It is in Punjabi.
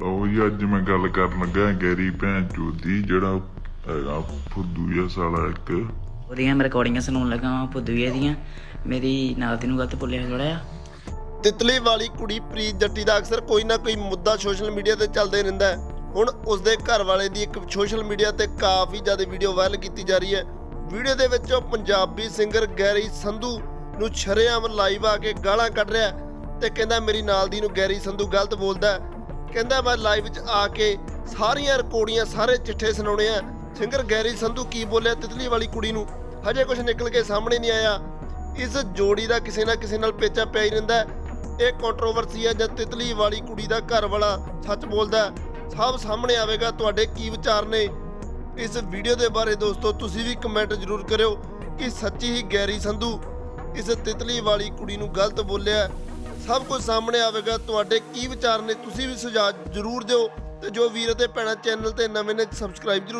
ਲਓ ਜੀ ਅੱਜ ਮੈਂ ਗੱਲ ਕਰਨ ਲੱਗਾ ਗੈਰੀ ਭੈਣ ਚੋਦੀ ਜਿਹੜਾ ਹੈਗਾ ਫੁੱਦੂ ਜਿਹਾ ਸਾਲਾ ਇੱਕ। ਉਹਦੀਆਂ ਮੈਂ ਰਿਕਾਰਡਿੰਗਾਂ ਸੁਣਾਉਣ ਲੱਗਾ ਵਾਂ ਫੁੱਦੂਏ ਦੀਆਂ। ਮੇਰੀ ਨਾਲ ਦੀ ਨੂੰ ਗਲਤ ਬੋਲਿਆ ਥੋੜਾ ਜਿਹਾ। ਤਿਤਲੀ ਵਾਲੀ ਕੁੜੀ ਪ੍ਰੀਤ ਜੱਟੀ ਦਾ ਅਕਸਰ ਕੋਈ ਨਾ ਕੋਈ ਮੁੱਦਾ ਸੋਸ਼ਲ ਮੀਡੀਆ ਤੇ ਚੱਲਦਾ ਰਹਿੰਦਾ ਹੈ। ਹੁਣ ਉਸਦੇ ਘਰ ਵਾਲੇ ਦੀ ਇੱਕ ਸੋਸ਼ਲ ਮੀਡੀਆ ਤੇ ਕਾਫੀ ਜ਼ਿਆਦਾ ਵੀਡੀਓ ਵਾਇਰਲ ਕੀਤੀ ਜਾ ਰਹੀ ਹੈ। ਵੀਡੀਓ ਦੇ ਵਿੱਚ ਉਹ ਪੰਜਾਬੀ ਸਿੰਗਰ ਗੈਰੀ ਸੰਧੂ ਨੂੰ ਸ਼ਰੇਆਮ ਲਾਈਵ ਆ ਕੇ ਗਾਲਾਂ ਕੱਢ ਰਿਹਾ ਹੈ ਤੇ ਕਹਿੰਦਾ ਮੇਰੀ ਨਾਲ ਦੀ ਨੂੰ ਗੈਰੀ ਸੰਧੂ ਗਲਤ ਬੋਲਦਾ ਹੈ। ਕਹਿੰਦਾ ਮੈਂ ਲਾਈਵ 'ਚ ਆ ਕੇ ਸਾਰੀਆਂ ਰਿਕਾਰਡੀਆਂ, ਸਾਰੇ ਚਿੱਠੇ ਸੁਣਾਉਣੇ ਆ। ਸਿੰਗਰ ਗੈਰੀ, ਸੰਧੂ ਕੀ ਬੋਲਿਆ, ਤਿਤਲੀ ਵਾਲੀ ਕੁੜੀ ਨੂੰ ਹਜੇ ਕੁਝ ਨਿਕਲ ਕੇ ਸਾਹਮਣੇ ਨਹੀਂ ਆਇਆ। ਇਸ ਜੋੜੀ ਦਾ ਕਿਸੇ ਨਾ ਕਿਸੇ ਨਾਲ ਪੇਚਾ ਪਿਆ ਹੀ ਰਹਿੰਦਾ ਇਹ ਕੰਟਰੋਵਰਸੀ ਹੈ ਜਦ ਤਿਤਲੀ ਵਾਲੀ ਕੁੜੀ ਦਾ ਘਰ ਵਾਲਾ ਸੱਚ ਬੋਲਦਾ ਸਭ ਸਾਹਮਣੇ ਆਵੇਗਾ, ਤੁਹਾਡੇ ਕੀ ਵਿਚਾਰ ਨੇ? ਇਸ ਵੀਡੀਓ ਦੇ ਬਾਰੇ ਦੋਸਤੋ, ਤੁਸੀਂ ਵੀ ਕਮੈਂਟ ਜ਼ਰੂਰ ਕਰਿਓ ਕਿ ਸੱਚੀ ਹੀ ਗੈਰੀ, ਸੰਧੂ ਇਸ ਤਿਤਲੀ ਵਾਲੀ ਕੁੜੀ ਨੂੰ ਗਲਤ ਬੋਲਿਆ ਸਭ ਕੁਝ ਸਾਹਮਣੇ ਆਵੇਗਾ। ਤੁਹਾਡੇ ਕੀ ਵਿਚਾਰ ਨੇ, ਤੁਸੀਂ ਵੀ ਸੁਝਾਅ ਜ਼ਰੂਰ ਦਿਓ ਤੇ ਜੋ ਵੀਰ ਅਤੇ ਭੈਣਾਂ ਚੈਨਲ ਤੇ ਨਵੇਂ ਨੇ ਸਬਸਕ੍ਰਾਈਬ ਜ਼ਰੂਰ